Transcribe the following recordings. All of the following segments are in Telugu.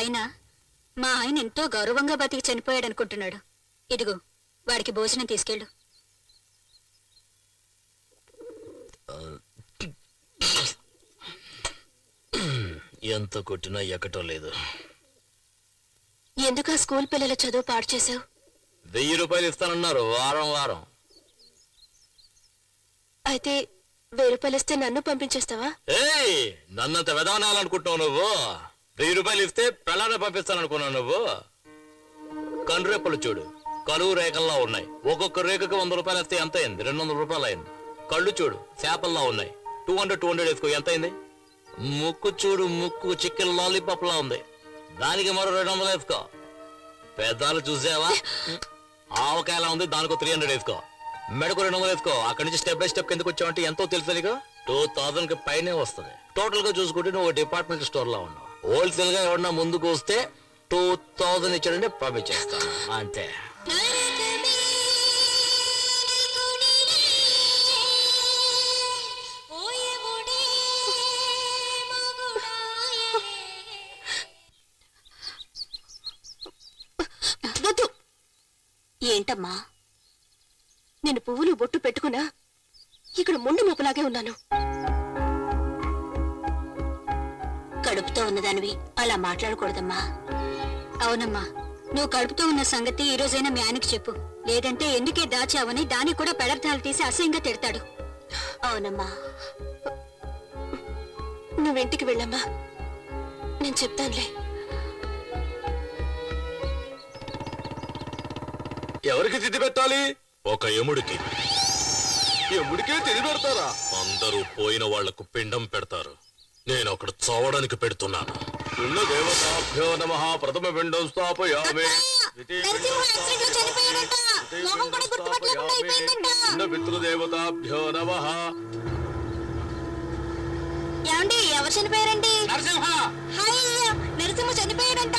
ఆయన మా ఆయన ఎంతో గౌరవంగా బతికి చనిపోయాడు అనుకుంటున్నాడు ఇదిగో వాడికి భోజనం తీసుకెళ్ళు. ఎంత కొట్టినా ఎక్కటం లేదు. ఎందుకు ఆ స్కూల్ పిల్లల చదువు పాడు చేసావు వెయ్యి రూపాయలు ఇస్తానన్నారు వారం వారం. అయితే వెయ్యి రూపాయలు ఇస్తే నన్ను పంపించేస్తావా? ఏయ్ నన్నంత వెదవనాలనుకుంటున్నావు నువ్వు? వెయ్యి రూపాయలు ఇస్తే పెళ్ళాన్ని పంపిస్తాననుకున్నావు నువ్వు? కనురెప్పలు చూడు. కలువు రేఖల్లా ఉన్నాయి. ఒక్కొక్క రేఖకు వంద రూపాయలు వస్తే ఎంత అయింది? రెండు వందల రూపాయలు అయింది. కళ్ళు చూడు చేపల్లా ఉన్నాయి. టూ హండ్రెడ్ టూ హండ్రెడ్ వేసుకో ఎంత అయింది? ముక్కు చూడు ముక్కు చికెన్ లాలీపాప్లా ఉంది. దానికి మరో రెండు వందలు వేసుకో. పెద్దాలు చూసావా? ఆవకాయలా ఉంది దానికి త్రీ హండ్రెడ్ వేసుకో. మెడకు రెండు వందలు వేసుకో. అక్కడి నుంచి స్టెప్ బై స్టెప్ కిందకి వచ్చావంటే ఎంతో తెలుసు నీకు? టూ థౌజండ్కి పైనే వస్తుంది. టోటల్గా చూసుకుంటే నువ్వు డిపార్ట్మెంట్ స్టోర్లో ఉన్నావు. హోల్సేల్గా ఎవరన్నా ముందుకు వస్తే టూ థౌజండ్ ఇచ్చాడంటే పంపించేస్తాను అంతే. వద్దు. ఏంటమ్మా? నేను పువ్వులు బొట్టు పెట్టుకున్నా ఇక్కడ ముండు మూపలాగే ఉన్నాను. కడుపుతో ఉన్నదానివి. అలా మాట్లాడకూడదమ్మా. అవునమ్మా నువ్వు కడుపుతో ఉన్న సంగతి ఈ రోజైనా మీ ఆయనకి చెప్పు. లేదంటే ఎందుకే దాచావని దానికి కూడా పెడర్థాలు తీసి అసహ్యంగా తిడతాడు. అవునమ్మా. నువ్వింటికి వెళ్ళమ్మా. నేను చెప్తానులే. ఎవరికి తిథి పెట్టాలి? ఒక యముడికి. యముడికే తిథి పెడతారా? అందరూ పోయిన వాళ్ళకు పిండం పెడతారు. నేను అక్కడ చావడానికి పెడుతున్నాను. దేవతాభ్యో నమ ప్రథమ పిండం స్థాపయామి. పితృదేవతాభ్యో నమ. ఏమండి ఎవరు చనిపోయారండి? నరసింహ! హాయ్ నరసింహ చనిపోయాడంట.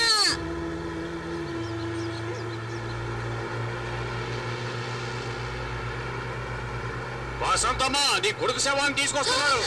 వసంతమ్మ నీ కొడుకు శవాన్ని తీసుకొస్తున్నాడు.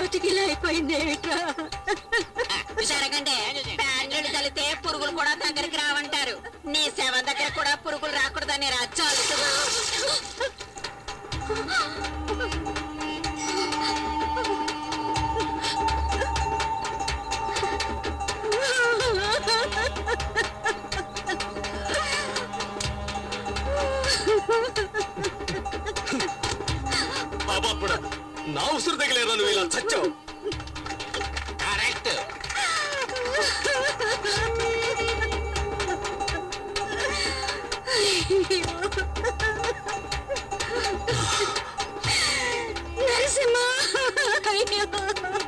బతికిలా అయిపోయింది పురుగులు కూడా దగ్గరికి రావంటారు. నీ సేవ దగ్గర కూడా పురుగులు రాకూడదని రాజ్యాలు అప్పుడు నా ఉసురు తగిలేరా నువ్వు ఇలా చచ్చావు. కరెక్ట్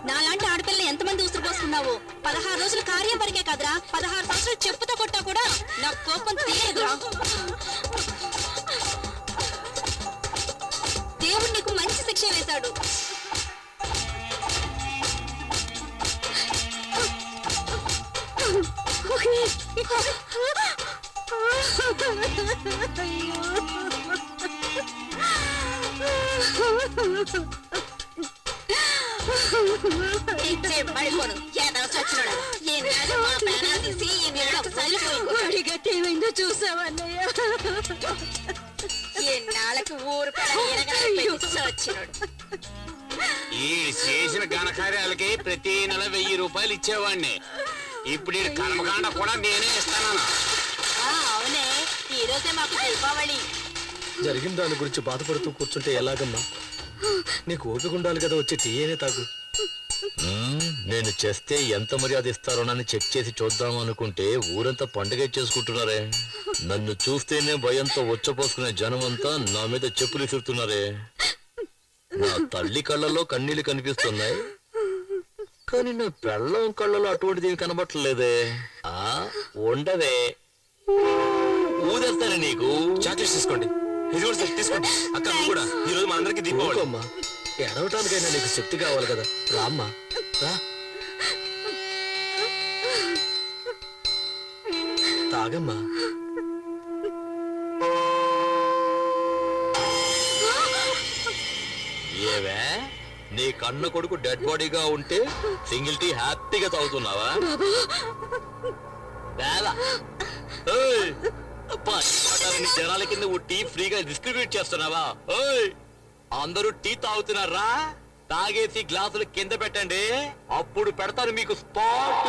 నాలాంటి ఆడపిల్లని ఎంతమంది ఉసిరిపోసుకున్నావు? పదహారు రోజులు కార్యం వరకే కదరా. పదహారు సంవత్సరాలు చెప్పుతో కొట్టా కూడా నాకు కోపం తీయదురా ఇచ్చేవాడిని ఇప్పుడు ఈ కర్మకాండ కూడా నేనే ఇస్తాను అవునే. ఈ రోజే మాకు దీపావళి. జరిగిన దాని గురించి బాధపడుతూ కూర్చుంటే ఎలాగమ్మా? నీకు ఓపిక ఉండాలి కదా వచ్చి టీ అయినా తాగు. నేను చేస్తే ఎంత మర్యాద ఇస్తారోనని చెక్ చేసి చూద్దాం అనుకుంటే ఊరంతా పండుగ చేసుకుంటున్నారే. నన్ను చూస్తేనే భయంతో వచ్చపోసుకునే జనం అంతా నా మీద చెప్పులు విసురుతున్నారే నా తల్లి కళ్ళలో కన్నీళ్ళు కనిపిస్తున్నాయి. కానీ నా పెళ్ళం కళ్ళలో అటువంటిది ఏమి కనబట్టలేదే. ఆ ఉండవే. ఊదేస్తానే నీకు. చాక్లెట్స్ తీసుకోండి. ఇది కూడా సార్ తీసుకోండి. అక్క నువ్వు కూడా. ఈ రోజు మా అందరికి దీపావళి. అమ్మా ఎడవటానికైనా నీకు శక్తి కావాలి కదా. రామ్మా. రా. తాగమ్మా. ఏవే? నీ కన్న కొడుకు డెడ్ బాడీగా ఉంటే సింగిల్ టీ హ్యాపీగా తాగుతున్నావా? జనాల కింద ఓ టీ ఫ్రీగా డిస్ట్రిబ్యూట్ చేస్తున్నావా? ఓయ్ అందరూ టీ తాగుతున్నారా? తాగేసి గ్లాసులు కింద పెట్టండి. అప్పుడు పెడతారు మీకు స్పాట్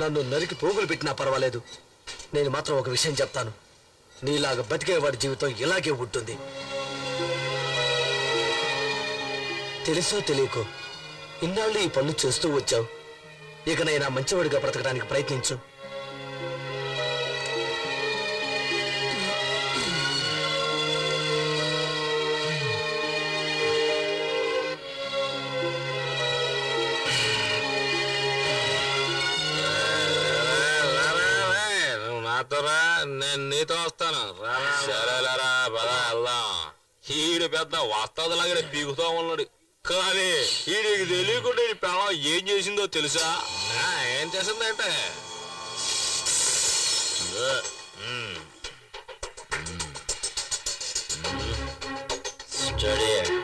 నన్ను నరికి పోగులు పెట్టినా పర్వాలేదు. నేను మాత్రం ఒక విషయం చెప్తాను. నీలాగా బతికేవాడి జీవితం ఇలాగే ఉంటుంది. తెలుసో తెలియకో ఇన్నాళ్ళు ఈ పనులు చేస్తూ వచ్చావు. ఇకనైనా మంచివాడిగా బ్రతకడానికి ప్రయత్నించు. నేను నీతో వస్తాను. సరేలేరా పద వెళ్దాం. ఈడు పెద్ద వస్తాదులాగానే పీకుతా ఉన్నాడు. కానీ ఈడికి తెలియకుండా ఈ పెళ్ళం ఏం చేసిందో తెలుసా? ఏం చేసిందంటే? స్టడీ.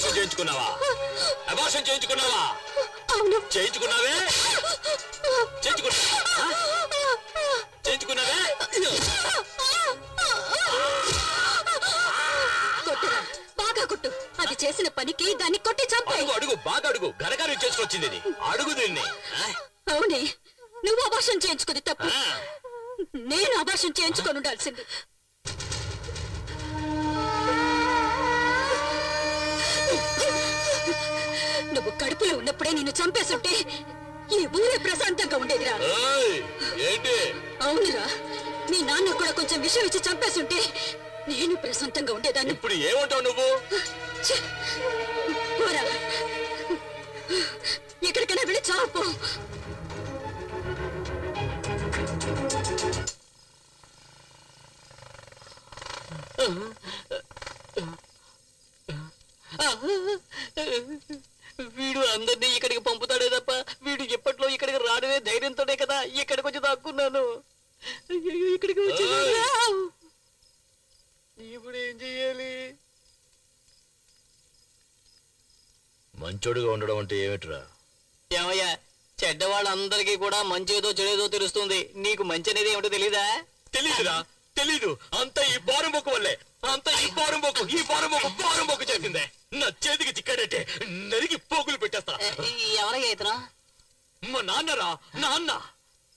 అబార్షన్ చేయించుకున్నావా? అబార్షన్ చేయించుకున్నావా? చేయించుకున్నావే? చేయించుకున్నావే? బాగా కొట్టు. అది చేసిన పనికి దాన్ని కొట్టి చంపు అడుగు అడుగు బాగా అడుగు. గరగారు చేసుకొచ్చింది అడుగు దీన్ని. అవునే. నువ్వు అబార్షన్ చేయించుకుని తప్పు. నేను అబార్షన్ చేయించుకొని ఉండాల్సింది. అవునురా. మీ నాన్న కూడా కొంచెం విషయం ఇచ్చి చంపేస్తుంటే నేను ప్రశాంతంగా ఉండేదాన్ని. ఇప్పుడు ఏమంటావు నువ్వు? ఛే! పోరా. ఎక్కడికైనా వెళ్ళి చావు వీడు అందరినీ ఇక్కడికి పంపుతాడే తప్ప వీడు ఎప్పట్లో ఇక్కడికి రాడనే ధైర్యంతోనే కదా ఇక్కడికి వచ్చి దాక్కున్నాను. ఇక్కడికి! ఇప్పుడు ఏం చెయ్యాలి? మంచోడుగా ఉండడం అంటే ఏమిట్రా? ఏమయ్యా చెడ్డవాళ్ళందరికీ కూడా మంచేదో చెడేదో తెలుస్తుంది. నీకు మంచి అనేది ఏమిటో తెలీదా? తెలీదురా తెలీదు. అంత ఈ బారుంబొక్కు వల్లే. అంత ఈ బారుంబొక్కు ఈ బారుంబొక్కు బారుంబొక్కు చేసిందే. నా చేతికి చిక్కాడంటే నరికి పోగులు పెట్టేస్తా. ఎవరయ్యా ఇతను? మా నాన్నరా నాన్న.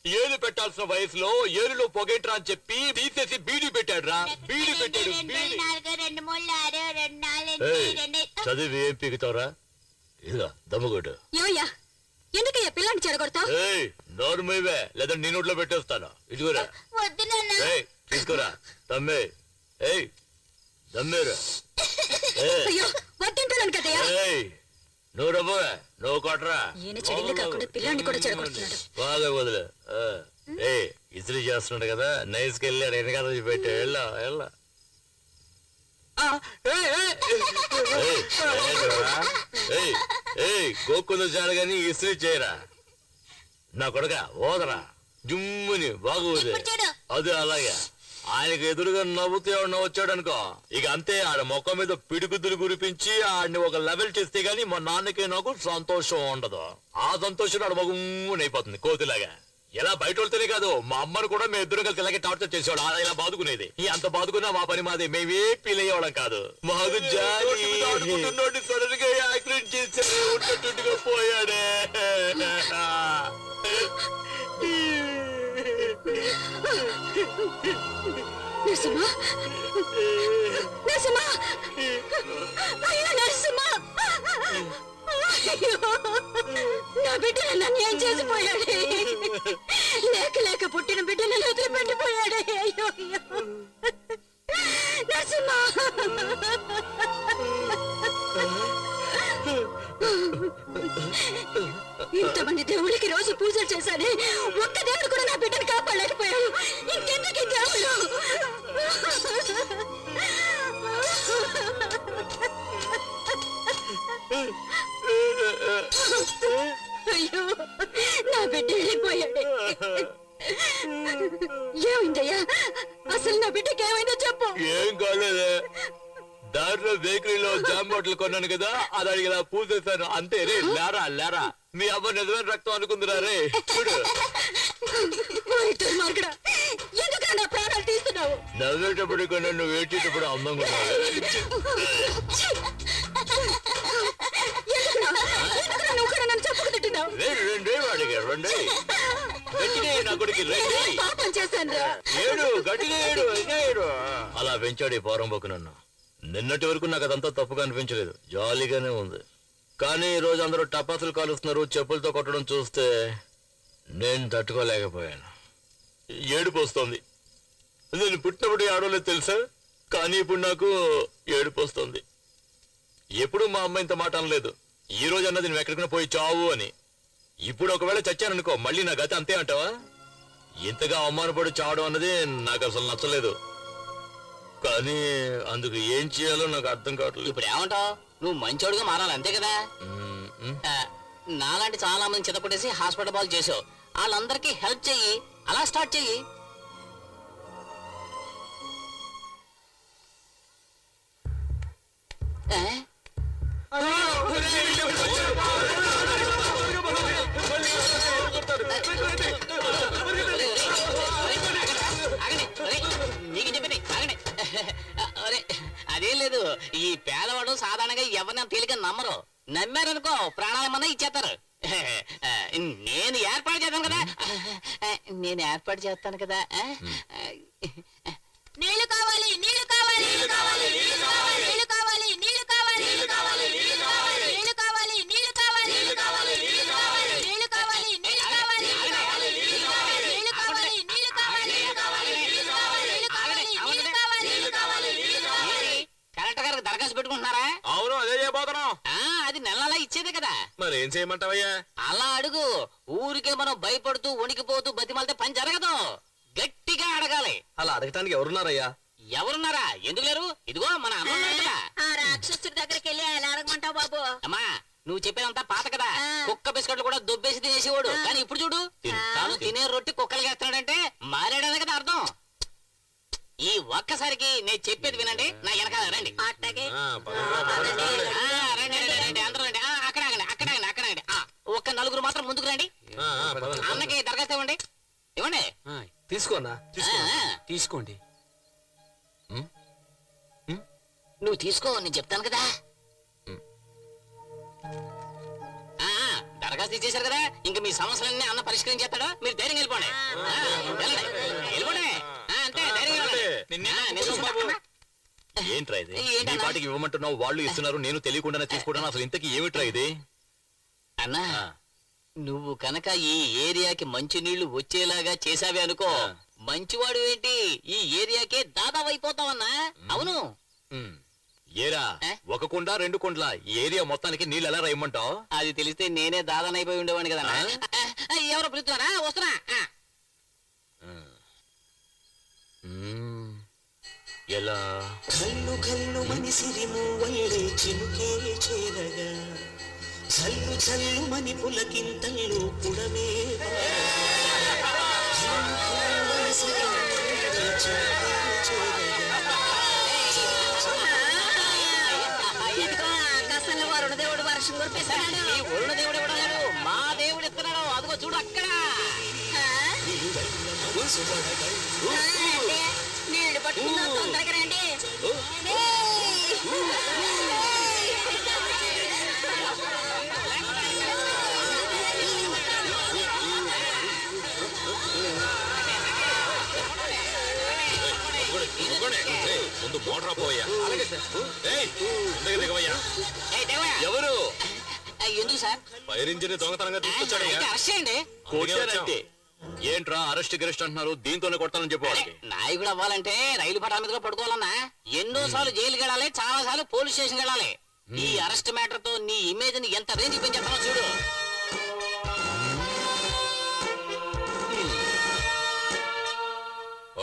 ఏలు పెట్టాల్సిన వయసులో ఏలులో పొగేట్రా అని చెప్పి తీసేసి బీడీ పెట్టాడురా. బీడీ పెట్టాడు బీడీ. ఏయ్, చదివి ఏం పీకుతావురా? ఇదిగా దమ్ముగొడ్డు ఏమయ్యా ఎందుకయ్యా పిల్లాన్ని చెడగొడతావు ఏయ్ నోరు మీవే లేదా నీ నోట్లో పెట్టేస్తాను. ఇదిగోరా. తీసుకోరా. తమ్మే ఏయ్ దమ్మేరా అయ్యో వద్దంటున్నాను కదయ్యా. ఏయ్ నువ్వు నువ్వు కొట్టరా ఈయన చెడింది కాకుండా పిల్లాన్ని కూడా చెడగొడుతున్నాడు. బాగా వదిలే. ఏయ్ ఇస్త్రీ చేస్తున్నాడు కదా నైస్కి వెళ్ళి అక్కడ వెనకాల పెట్టా వెళ్ళా వెళ్ళా. ఏయ్ గోక్కులు చాలు కానీ ఇస్త్రీ చేయరా. నా కొడక ఓదరా. జుమ్ముని బాగు. అది అలాగే. ఆయనకు ఎదురుగా నవ్వుతూ ఎవడన్నా వచ్చాడు అనుకో ఇక అంతే ఆడ మొక్క మీద పిడిగుద్దులు గురిపించి ఆడిని ఒక లెవెల్ చేస్తే గానీ మా నాన్నకి నాకు సంతోషం ఉండదు. ఆ సంతోషం ఆడ అయిపోతుంది కోతిలాగా. ఎలా బయట వెళ్తేనే కాదు మా అమ్మను కూడా మేము ఇద్దరు కలిసి ఇలాగే టార్చర్ చేసేవాడు ఇలా బాదుకునేది. ఈ అంత బాదుకున్నా మా పని మాది మేమే ఫీల్ అయ్యేవాళ్ళం కాదు. మాకు యాక్సిడెంట్ చేసి ఉన్నట్టుగా పోయాడే. నరసింహ? నరసింహ? అయ్యో నరసింహ! అయ్యో! నా బిడ్డ నన్ను చేసిపోయాడే. లేక లేక పుట్టిన బిడ్డను వదిలిపెట్టిపోయాడే. అయ్యో అయ్యో! నరసింహ! ఇంతమంది దేవుడికి రోజు పూజలు చేశానే ఒక్క దేవుడు రెండే వాడికి రెండే గట్టిగా ఏడు నా కొడుకు రెండే. పాపం చేశాను రా ఏడు గట్టిగా ఏడు ఇంకా ఏడు అలా పెంచాడు ఈ పోరంబోకు నన్ను. నిన్నటి వరకు నాకు అదంతా తప్పుగా అనిపించలేదు. జాలీగానే ఉంది. కానీ ఈ రోజు అందరూ టపాసులు కాలుస్తున్నారు చెప్పులతో కొట్టడం చూస్తే నేను తట్టుకోలేకపోయాను. ఏడుపు వస్తుంది. నేను పుట్టినప్పుడు ఆడలేదు తెలుసా? కానీ ఇప్పుడు నాకు ఏడుపు వస్తుంది. ఎప్పుడు మా అమ్మ ఇంత మాట అనలేదు. ఈ రోజు అన్నది నువ్వు ఎక్కడికైనా పోయి చావు అని. ఇప్పుడు ఒకవేళ చచ్చాననుకో మళ్ళీ నా గతి అంతే అంటావా ఇంతగా అవమానపడి చావడం అన్నది నాకు అసలు నచ్చలేదు కానీ అందుకు ఏం చేయాలో నాకు అర్థం కావట్లేదు ఇప్పుడు ఏమంటావు నువ్వు మంచోడుగా మారాలి అంతే కదా. ఆ, నాలాంటి చాలా మంది చితపడేసి హాస్పిటల్ బాల్ చేసావు వాళ్ళందరికీ హెల్ప్ చెయ్యి అలా స్టార్ట్ చెయ్యి ఏ? నీకు ఆగండి. అరే అదేం లేదు ఈ పేదవాడు సాధారణంగా ఎవరిని తేలిక నమ్మరు నమ్మారనుకో ప్రాణాలమన్నా ఇచ్చేస్తారు నేను ఏర్పాటు చేస్తాను కదా నేను ఏర్పాటు చేస్తాను కదా నీళ్ళు కావాలి నీళ్ళు కావాలి కావాలి నీళ్ళు కావాలి నీళ్ళు కావాలి కదా. మరి ఏం చేయమంటావయ్యా? అలా అడుగు. ఊరికే మనం భయపడుతూ వణికిపోతూ బతిమాలితే పని జరగదు. గట్టిగా అడగాలి. అలా అడగటానికి ఎవరున్నారయ్యా? ఎవరున్నారా? ఎందుకు లేరు? ఇదిగో మన కదా. ఆ రాక్షసుడి దగ్గరికి వెళ్ళి ఎలా అడగమంటావు బాబు? అమ్మా నువ్వు చెప్పేదంతా పాత కదా. ఆ. కుక్క బిస్కెట్లు కూడా దొబ్బేసి తినేసేవాడు. కానీ ఇప్పుడు చూడు తాను తినే రొట్టి కుక్కలు వేస్తున్నాడంటే మారాడనే కదా అర్థం. ఈ ఒక్కసారికి నేను చెప్పేది వినండి నా వెనకాల రండి. అట్టగే. ఆ. ఆ, రండి రండి రండి అందరూ రండి ఆ, అక్కడ ఆగండి అక్కడ ఆగండి అక్కడ ఆగండి ఆ, ఒక్క నలుగురు మాత్రం ముందుకు రండి. అన్నకి దరఖాస్తు ఇవ్వండి. ఇవ్వండి. తీసుకోనా. తీసుకోండి. నువ్వు తీసుకో నేను చెప్తాను కదా. దరఖాస్తు ఇచ్చేశారు కదా. ఇంకా మీ సమస్యలన్నీ అన్న పరిష్కరించేస్తాడు మీరు ధైర్యం వెళ్ళిపోండి. వెళ్ళిపోండి. అంతే ధైర్యం. ఏంట్రా ఇది? పాటికి ఇవ్వమంటున్నావు వాళ్ళు ఇస్తున్నారు నేను తెలియకుండానే తీసుకుంటాను అసలు ఇంతకీ ఏమిట్రా ఇది? అన్నా నువ్వు కనుక ఈ ఏరియాకి మంచి నీళ్ళు వచ్చేలాగా చేసావే అనుకో. మంచివాడు ఏంటి? ఈ ఏరియాకే దాదాపు అయిపోతావన్నా అవును. ఏరా? ఒక కుండ రెండు కుండ్ల. ఈ ఏరియా మొత్తానికి నీళ్ళు ఎలా రైమ్మంటావు అది తెలిస్తే నేనే దాదానైపోయి ఉండేవాడిని కదా ఎవరో పిలుస్తున్నారా? వస్తున్నా. ఎలా? కల్లు కల్లు మని సిరిము వల్లే చినుకే చేరగా. చల్లు చల్లుమని పులకింతల్లు పుడమే వరుణదేవుడు వర్షం కురిపిస్తున్నాడు? వరుణదేవుడు ఇవ్వడాడు మా దేవుడు ఇస్తున్నాడు. అదిగో చూడు అక్కడ. నీళ్ళు పట్టుకుందాం. తొందరగా రండి. ముందు మోటార్ దిగవయ్యా. ఎవరు ఆ, ఎందుకు సార్ ఫైర్ ఇంజిన్ దొంగతనంగా ఏంట్రా అరెస్ట్ గిరెస్ట్ అంటున్నారు? దీంతోనే కొట్టాలని చెప్పు అరే, వాళ్ళకి నాయకుడు అవ్వాలంటే రైలు పట్టాల మీద పడుకోవాలన్నా. ఎన్నో సార్లు జైలుకి వెళ్ళాలి చాలా సార్లు పోలీస్ స్టేషన్ వెళ్ళాలి. ఈ అరెస్ట్ మ్యాటర్తో నీ ఇమేజ్ని ఎంత రేంజ్ పెంచేస్తానో చూడు.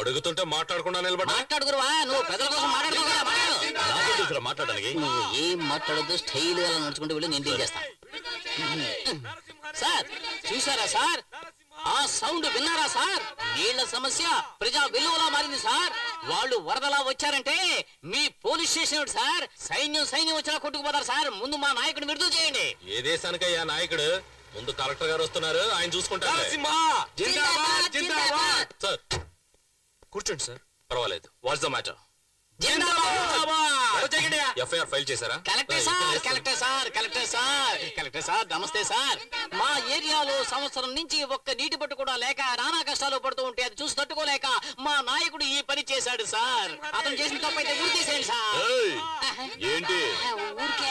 అడుగుతుంటే మాట్లాడకుండా మాట్లాడుకురువా నువ్వు కోసం మాట్లాడు. తెలుసురా మాట్లాడడానికి? నువ్వు ఏం మాట్లాడద్దు స్టైల్గా నడుచుకుంటూ వెళ్ళి నేను చేస్తా. సార్ చూసారా సార్? ఆ సౌండ్ విన్నారా సార్? నీళ్ళ సమస్య ప్రజా విలువలా మారింది సార్. వాళ్ళు వరదలా వచ్చారంటే మీ పోలీస్ స్టేషన్ సార్ సైన్యం సైన్యం వచ్చినా కొట్టుకుపోతారు సార్. ముందు మా నాయకుడు విడుదల చేయండి. ఏ దేశానికయ్యా నాయకుడు? ముందు కలెక్టర్ గారు వస్తున్నారు ఆయన చూసుకుంటారు జిందాబాద్, జిందాబాద్. సార్ కూర్చోండి సార్ పర్వాలేదు what's the matter FIR file చేశారా collector sir collector sir collector sir collector sir నమస్తే సార్ మా ఏరియాలో సంవత్సరం నుంచి ఒక్క నీటి పట్టు కూడా లేక నానా కష్టాలు పడుతూ ఉంటే అది చూసి తట్టుకోలేక మా నాయకుడు ఈ పని చేశాడు సార్ అతను చేసిన తప్పు అయితే గుర్తు చేసేయండి సార్ ఏంటి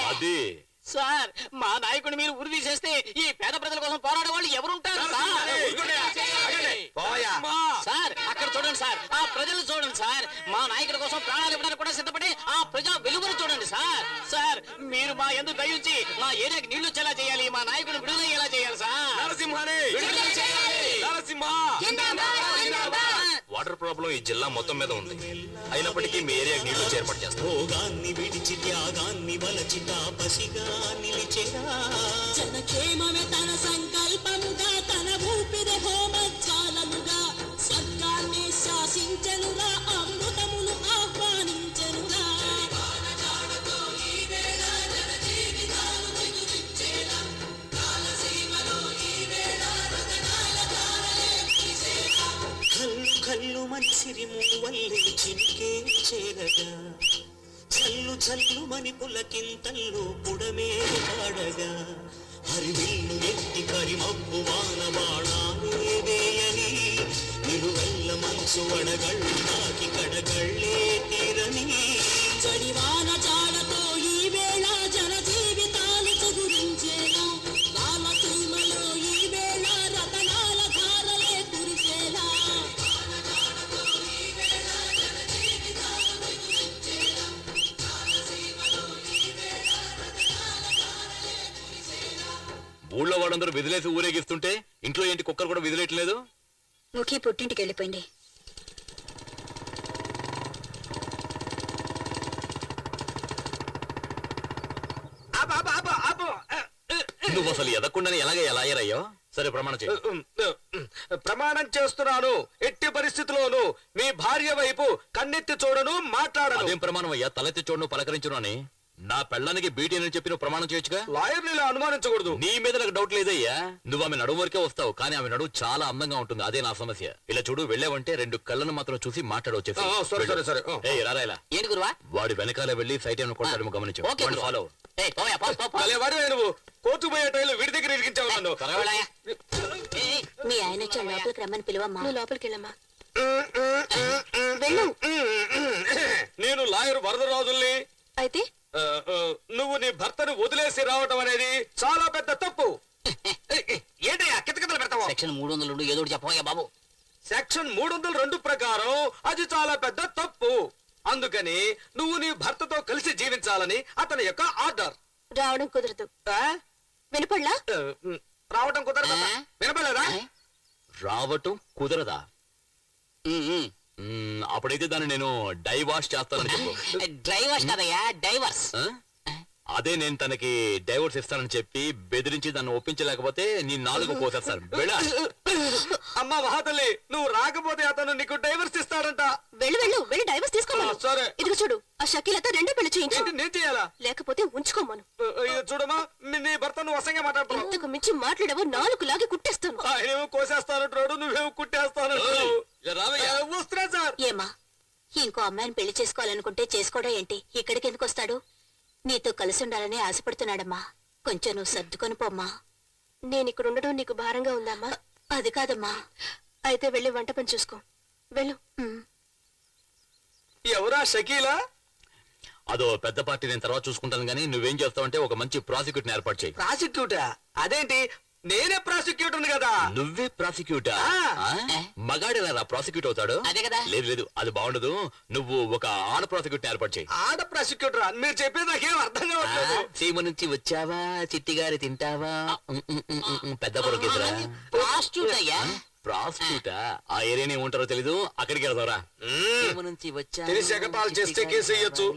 అది సార్ మా నాయకుడిని మీరు ఉరి తీసేస్తే ఈ పేద ప్రజల కోసం పోరాడే వాళ్ళు ఎవరుంటారు సార్ చూడండి సార్. ఆ ప్రజలు చూడండి సార్. మా నాయకుడి కోసం ప్రాణాలు ఇవ్వడానికి కూడా సిద్ధపడి ఆ ప్రజా వెలుగును చూడండి సార్. సార్ మీరు మా ఎందుకు దయించి మా ఏరియాకి నీళ్ళు వచ్చేలా చేయాలి. మా నాయకుడు విడుదల ఎలా చేయాలి. సార్. వాటర్ ప్రాబ్లం ఈ జిల్లా మొత్తం మీద ఉంది. అయినప్పటికీ మీ ఏరియాకి నీళ్ళు వచ్చి ఏర్పాటు చేస్తాం. భోగాన్ని విడిచి త్యాగాన్ని వలచి తాపసిగా నిలిచెరా జనక్షేమమే తన సంకల్పముగా తన హోమజ్వాలముగా స్వర్గాన్ని శాసించనురా అమృతమును ఆహ్వానించనురా. కల్లు కల్లు మని సిరిము వల్లే చినుకే చేరగా. చల్లు చల్లుమని పులకింతల్లో పుడమే పాడగా. హరివిల్లు ఎత్తి కరిమబ్బు వాన బాణాలే నిలువెల్ల వడగళ్ళు కడగళ్ళే తీరని జడివాన జాడతో ఈ వేళ ఈ వేళ రతనాల ధారలే కురిసేలా ఊళ్ళో వాడందరూ విదిలేసి ఊరేగిస్తుంటే ఇంట్లో ఏంటి కుక్కలు కూడా విదిలేయట్లేదు ముఖి పుట్టింటికి వెళ్ళిపోయింది. నువ్వు అసలు ఎదకుండానే ఎలాగ ఎలా అయ్యారయ్యో? సరే ప్రమాణం చేయి. ప్రమాణం చేస్తున్నాను. ఎట్టి పరిస్థితిలోను మీ భార్య వైపు కన్నెత్తి చూడను మాట్లాడను. అదేం ప్రమాణం అయ్యా? తలెత్తి చూడను పలకరించును అని. నా పెళ్ళానికి బీటీ అని చెప్పి నువ్వు ప్రమాణం చేయొచ్చుగా? లాయర్ని ఇలా అనుమానించకూడదు. నీ మీద నాకు డౌట్ లేదయ్యా. నువ్వు ఆమె నడుము వరకే వస్తావు కానీ ఆమె నడువు చాలా అందంగా ఉంటుంది. అదే నా సమస్య. ఇలా చూడు వెళ్ళావంటే రెండు కళ్ళను మాత్రం చూసి రారా ఇలా. ఏంటి గురువా? వాడి వెనకాల వెళ్ళి సైట్ ఏమైనా కొట్టాడేమో గమనించు. ఫాలో ఏయ్, పోయా, పో, పో, పో. భలే వాడివే నువ్వు. కోర్టు పోయే టైంలో వీడి దగ్గర ఇరికించావు నన్ను. మీ ఆయన వచ్చి లోపలికి రమ్మని పిలువమ్మా. నువ్వు లోపలికి వెళ్ళమ్మా. నేను లాయర్ వరదరాజుల్ని అయితే నువ్వు నీ భర్తను వదిలేసి రావటం అనేది చాలా పెద్ద తప్పు. ఏంటయ్యా కితకితలు పెడతావా? సెక్షన్ మూడు వందల రెండు ఏదో చెప్పవయ్యా బాబు. సెక్షన్ మూడు వందల రెండు ప్రకారం అది చాలా పెద్ద తప్పు. అందుకని నువ్వు నీ భర్తతో కలిసి జీవించాలని అతని యొక్క ఆర్డర్. రావడం కుదరదు? వినపడలా? రావటం కుదరదా? వినపడలేదా? రావటం కుదరదా. మ్మ్, అప్పుడైతే దాన్ని నేను డైవాష్ చేస్తానని చెప్పు డ్రైవర్స్ కదయ్యా డైవర్స్? అదే నేను తనకి డైవర్స్ ఇస్తానని చెప్పి బెదిరించి దాన్ని ఒప్పించలేకపోతే నీ నాలుగు కోసేస్తాను వెళ్ళా. అమ్మా మహాతల్లి నువ్వు రాకపోతే అతను నీకు డైవర్స్ ఇస్తాడంట. వెళ్ళు వెళ్ళు వెళ్ళి డైవర్స్ తీసుకోమను. సరే. ఇదిగో చూడు ఆ షకీలతో రెండో పెళ్ళి చేయించు. ఏంటి నేను చేయాలా? లేకపోతే ఉంచుకోమను. చూడమ్మా నీ- భర్త నువ్వు అసంగా మాట్లాడుతున్నావు. ఇంతకు మించి మాట్లాడవు నాలుగు లాగి కుట్టేస్తాను. ఆయనేమో కోసేస్తానంటున్నాడు నువ్వేమో కుట్టేస్తానంటున్నావు. ఆ, వస్తున్నా సార్. ఏమా ఇంకో అమ్మాయిని పెళ్ళి చేసుకోవాలనుకుంటే చేసుకోవడం ఏంటి? ఇక్కడికి ఎందుకు వస్తాడు? నీతో కలిసి ఉండాలని ఆశపడుతున్నాడమ్మా. కొంచెం నువ్వు సర్దుకొని పోమ్మా. నేను ఇక్కడ ఉండడం నీకు భారంగా ఉందమ్మా. అది కాదమ్మా. అయితే వెళ్ళి వంట పని చూసుకో. వెళ్ళు. ఎవరా షకీలా? అదో పెద్ద పార్టీ నేను తర్వాత చూసుకుంటాను కానీ నువ్వేం చేస్తావంటే ఒక మంచి ప్రాసిక్యూటర్ ఏర్పాటు చేయి. ప్రాసిక్యూటా? అదేంటి? నేనే ప్రాసిక్యూటర్ కదా. నువ్వే ప్రాసిక్యూటర్ ఆ. మగాడేలా ప్రాసిక్యూట్ అవుతాడు? అదే కదా. లేదు లేదు అది బాగుండదు. నువ్వు ఒక ఆడ ప్రాసిక్యూటర్ ఏర్పాటు చేయి. ఆడ ప్రాసిక్యూటర్ మీరు చెప్పేది నాకేం అర్థం కావట్లేదు. సీమ నుంచి వచ్చావా? చిట్టి గారి తింటావా? పెద్ద పొరకిద్రా ప్రాస్టిట్యూట్ అయ్యా? ప్రాసిక్యూటా ఆ ఏరియాని ఏముంటారో తెలీదు. అక్కడికి వెళ్దాంరా. సీమ నుంచి వచ్చా తెలిసి ఎగతాళి చేస్తే కేసు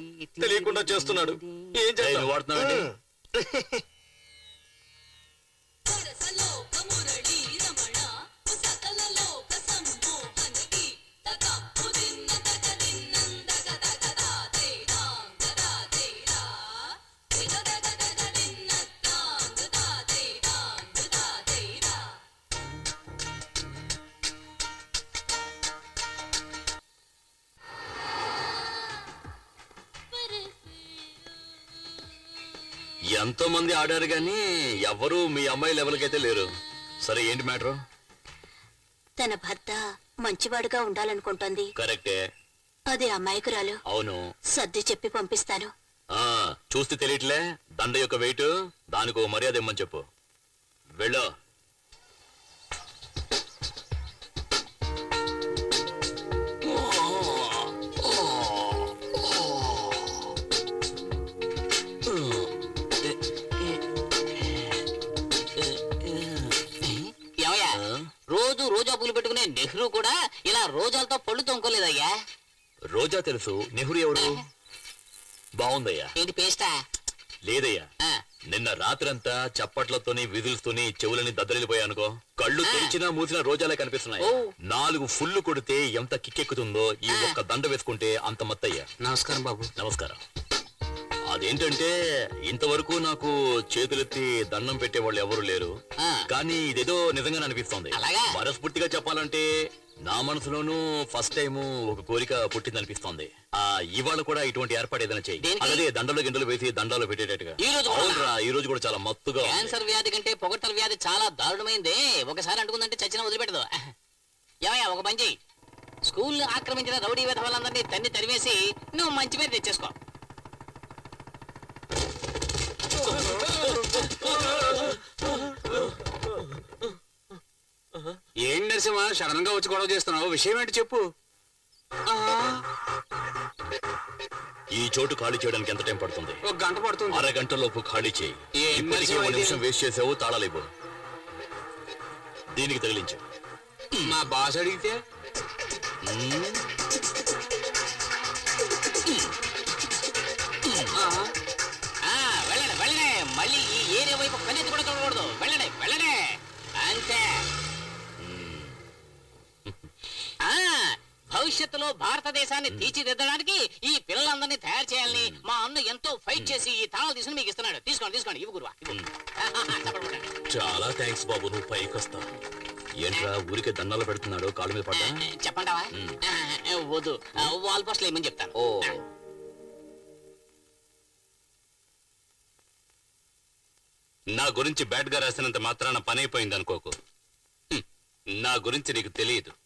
తెలియకుండా చేస్తున్నాడు. ఏం ఏయ్, చేస్తావు నువ్వు వాడుతున్నావేంటి ఎంతో మంది ఆడారు గాని ఎవరు మీ అమ్మాయి లెవెల్కి అయితే లేరు. సరే ఏంటి మ్యాటర్? తన భర్త మంచివాడుగా ఉండాలనుకుంటోంది. కరెక్టే. అదే అమాయకురాలు అవును. సర్ది చెప్పి పంపిస్తాను. ఆ చూస్తే తెలియట్లే? దండ యొక్క వెయిట్ దానికి మర్యాద ఇమ్మని చెప్పు. వెళ్ళు. నెహ్రూ కూడా ఇలా రోజాలతో పళ్ళు తొంకోలేదయ్యా రోజా తెలుసు. నెహ్రూ ఎవరు? బాగుందయ్యా. ఏంటి పేస్టా? లేదయ్యా. ఆ, నిన్న రాత్రంతా చప్పట్లతోని విధులతోని చెవులని దద్దరిల్లిపోయానుకో కళ్ళు తెరిచినా మూసినా రోజాలే కనిపిస్తున్నాయి. ఓ. నాలుగు ఫుల్లు కొడితే ఎంత కిక్కెక్కుతుందో ఈ. ఒక్క దండ వేసుకుంటే అంత మత్తయ్యా. నమస్కారం బాబు. నమస్కారం. అదేంటంటే ఇంతవరకు నాకు చేతులెత్తి దండం పెట్టేవాళ్ళు ఎవరు లేరు. కానీ ఇదేదో నిజంగా అనిపిస్తోంది అలాగా? మనస్ఫూర్తిగా చెప్పాలంటే నా మనసులోనూ ఫస్ట్ టైం ఒక కోరిక పుట్టిందనిపిస్తోంది ఆ ఇవాళ కూడా ఇటువంటి ఏర్పాటు ఏదైనా దేనికి? అదే దండలు గిండలు వేసి దండాలు పెట్టేటట్టుగా ఈ రోజు కూడా? చాలా మత్తుగా. క్యాన్సర్ వ్యాధి కంటే పొగట్టల వ్యాధి చాలా దారుణమైంది ఒకసారి అంటుకుందంటే చచ్చిన వదిలిపెట్టదు ఏమయ్యా ఒక పని చెయ్యి స్కూల్ ఆక్రమించిన రౌడీ విధవాళ్ళందరినీ తన్ని తరివేసి నువ్వు మంచి పేరు తెచ్చేసుకో ఏం నరసింహ సడన్గా వచ్చి గొడవ చేస్తున్నావు? విషయం ఏంటి చెప్పు. ఈ చోటు ఖాళీ చేయడానికి ఎంత టైం పడుతుంది? ఒక గంట పడుతుంది. అరగంటలోపు ఖాళీ చేయి. ఏం ఇప్పటికీ నరసింహ? నిమిషం వేస్ట్ చేసావు తాళాలేవు. దీనికి తగిలించు. మా బాస్ అడిగితే? మ్మ్. భవిష్యత్తులో భారతదేశాన్ని తీర్చిదిద్దడానికి ఈ పిల్లలందరినీ తయారు చేయాలని మా అన్న ఎంతో ఫైట్ చేసి ఈ తాళాలు తీసుకుని మీకు ఇస్తున్నాడు. తీసుకోండి తీసుకోండి. ఇవి గురువా. చెప్పండి, చెప్పండి. చాలా థ్యాంక్స్ బాబు నువ్వు పైకి వస్తా. ఏంట్రా ఊరికే దండాలు పెడుతున్నాడు కాళ్ళ మీద పడ్డా? చెప్పంటావా. ఆ, వద్దు. వాల్ పోస్టులు ఏమని చెప్తాను. ఓ. నా గురించి బ్యాడ్గా రాసినంత మాత్రాన పని అయిపోయింది అనుకోకు. నా గురించి నీకు తెలియదు.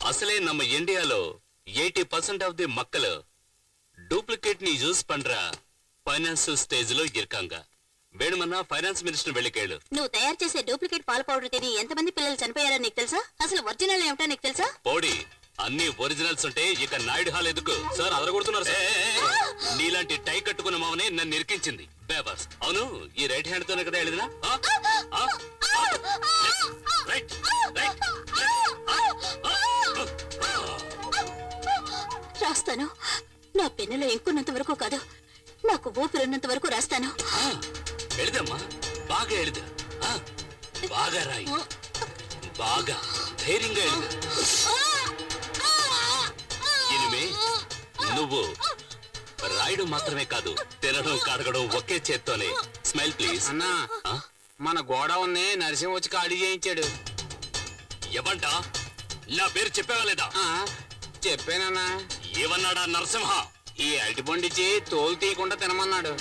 అసలే நம்ம ఇండియాలో ఎయిటీ పర్సెంట్ ఆఫ్ ది మక్కలు డూప్లికేట్ ని యూస్ பண்றா ఫైనాన్స్ స్టేజ్ లో ఇరకాంగ వేణుమన్నా ఫైనాన్స్ మినిస్టర్ వెళ్ళికేళ్ళు నువ్వు తయారు చేసే డూప్లికేట్ పాల పౌడర్ తిని ఎంతమంది పిల్లలు చనిపోయారో నీకు తెలుసా అసలు ఒరిజినల్ ఏమిటో నీకు తెలుసా పోడి అన్ని ఒరిజినల్స్ ఉంటే ఇక నాయుడు హాల్ ఎందుకు సార్ అదరగొడుతున్నారు సార్ నీలాంటి టై కట్టుకున్న మామనే నన్ను ఇరికించింది బేబస్ అవును ఈ రైట్ హ్యాండ్ తోనే కదా వెళ్ళినా రాస్తాను. నా పెన్నులో ఎక్కున్నంత వరకు కాదు నాకు ఊపిరిన్నంత వరకు రాస్తాను. బాగా బాగా బాగా నువ్వు. రాయడం మాత్రమే కాదు తినడం కడగడం ఒకే చేత్తోనే. Smile please. అన్నా మన గోడ ఉన్నే నరసింహ వచ్చి ఖాళీ చేయించాడు. ఎవంటా? నా పేరు చెప్పేవాలేదా ఆ, చెప్పానన్నా. ఏమన్నాడా నరసింహ? ఈ అరటి పండిచ్చి తోలు తీయకుండా తినమన్నాడు.